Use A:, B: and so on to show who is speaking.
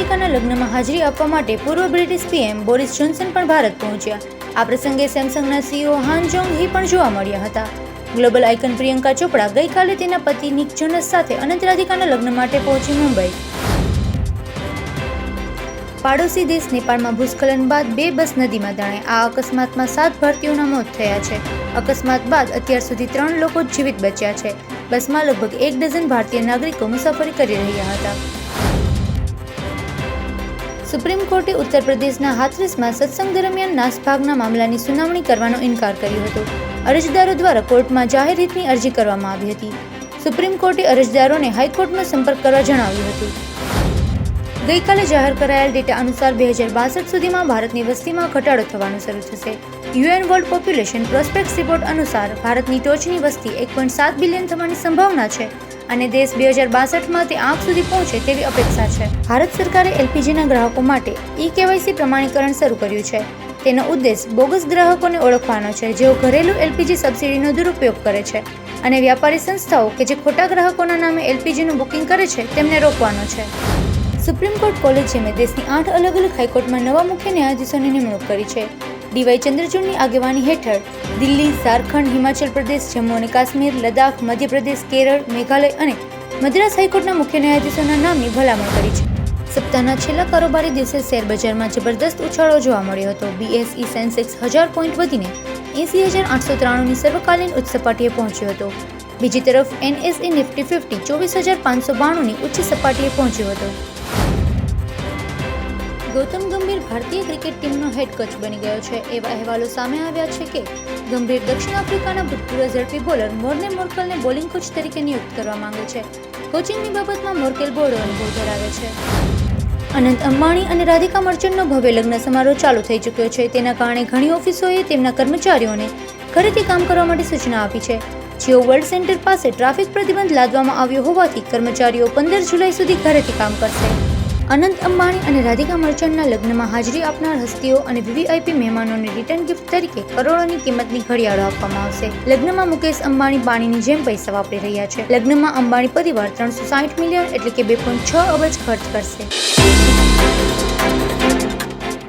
A: રાધિકાના લગ્નમાં હાજરી આપવા માટે પૂર્વ બ્રિટિશ પીએમ બોરિસ જોન્સન પણ ભારત પહોંચ્યા. આ પ્રસંગે સેમસંગના સીઈઓ હાન જોંગ હી પણ જોવા મળ્યા હતા. ગ્લોબલ આઇકન પ્રિયંકા ચોપડા ગઈકાલે તેના પતિ નિક જોનસ સાથે અનંત રાધિકાના લગ્ન માટે પહોંચી મુંબઈ. પાડોશી દેશ નેપાળમાં ભૂસ્ખલન બાદ બે બસ નદીમાં તણાઈ આ અકસ્માતમાં સાત ભારતીયોના મોત થયા છે. અકસ્માત બાદ અત્યાર સુધી ત્રણ લોકો જીવિત બચ્યા છે. બસમાં લગભગ એક ડઝન ભારતીય નાગરિકો મુસાફરી કરી રહ્યા હતા. સુપ્રીમ કોર્ટે ઉત્તર પ્રદેશના હાથરસમાં સત્સંગ દરમિયાન નાસભાગના મામલાની સુનાવણી કરવાનો ઇનકાર કર્યો હતો. અરજદારો દ્વારા કોર્ટમાં જાહેર રીતની અરજી કરવામાં આવી હતી. સુપ્રીમ કોર્ટે અરજદારોને હાઈકોર્ટનો સંપર્ક કરવા જણાવ્યું હતું. ગઈકાલે જાહેર કરાયેલ ડેટા અનુસાર બે હજાર બાસઠ સુધીમાં ભારતની વસ્તીમાં ઘટાડો થવાનું શરૂ થશે. UN World Population Prospect report અનુસાર ભારતની ટોચની વસ્તી એક પોઈન્ટ સાત બિલિયન થવાની સંભાવના છે. અને દેશ બે હજાર બાસઠમાં તે આંખ સુધી પહોંચે તેવી અપેક્ષા છે. ભારત સરકારે એલપીજીના ગ્રાહકો માટે ઈ કેવાયસી પ્રમાણીકરણ શરૂ કર્યું છે. તેનો ઉદ્દેશ બોગસ ગ્રાહકોને ઓળખવાનો છે, જેઓ ઘરેલું એલપીજી સબસિડીનો દુરુપયોગ કરે છે અને વ્યાપારી સંસ્થાઓ કે જે ખોટા ગ્રાહકોના નામે એલપીજીનું બુકિંગ કરે છે, તેમને રોકવાનો છે. સુપ્રીમ કોર્ટ કોલેજિયમે દેશની આઠ અલગ અલગ હાઈકોર્ટમાં નવા મુખ્ય ન્યાયાધીશોની નિમણૂક કરી છે. ડીવાય ચંદ્રચૂડની આગેવાની હેઠળ દિલ્હી, ઝારખંડ, હિમાચલ પ્રદેશ, જમ્મુ અને કાશ્મીર, લદ્દાખ, મધ્યપ્રદેશ, કેરળ, મેઘાલય અને મદ્રાસ હાઈકોર્ટના મુખ્ય ન્યાયાધીશોના નામની ભલામણ કરી છે. સપ્તાહના છેલ્લા કારોબારી દિવસે શેરબજારમાં જબરદસ્ત ઉછાળો જોવા મળ્યો હતો. બીએસઈ સેન્સેક્સ હજાર પોઈન્ટ વધીને એંસી હજાર આઠસો ત્રાણુંની સર્વકાલીન ઉચ્ચ સપાટીએ પહોંચ્યો હતો. બીજી તરફ એનએસઈ નિફ્ટી ફિફ્ટી ચોવીસ હજાર પાંચસો બાણુંની ઉચ્ચ સપાટીએ પહોંચ્યો હતો. ગૌતમ ગંભીર ભારતીય ક્રિકેટ ટીમનો હેડ કોચ બની ગયો છે. એવા અહેવાલો સામે આવ્યા છે કે, ગંભીર દક્ષિણ આફ્રિકાના ભૂતપૂર્વ ઝડપી બોલર મોર્ને મોર્કલને બોલિંગ કોચ તરીકે નિયુક્ત કરવા માંગે છે. કોચિંગની બાબતમાં મોર્કેલ બોર્ડો અનુભવ ધરાવે છે. અનંત અંબાણી અને રાધિકા મર્ચન્ટનો ભવ્ય લગ્ન સમારોહ ચાલુ થઈ ચૂક્યો છે. તેના કારણે ઘણી ઓફિસોએ તેમના કર્મચારીઓને ઘરેથી કામ કરવા માટે સૂચના આપી છે. જીઓ વર્લ્ડ સેન્ટર પાસે ટ્રાફિક પ્રતિબંધ લાદવામાં આવ્યો હોવાથી કર્મચારીઓ પંદર જુલાઈ સુધી ઘરેથી કામ કરશે. અનંત અંબાણી અને રાધિકા મર્ચન્ટના લગ્નમાં હાજરી આપનાર હસ્તીઓ અને વીવીઆઈપી મહેમાનોને રિટર્ન ગિફ્ટ તરીકે કરોડોની કિંમતની ઘડિયાળો આપવામાં આવશે. લગ્નમાં મુકેશ અંબાણી પાણીની જેમ પૈસા વાપરી રહ્યા છે. લગ્નમાં અંબાણી પરિવાર ત્રણસો સાઠ મિલિયન એટલે કે બે પોઈન્ટ છ અબજ ખર્ચ કરશે.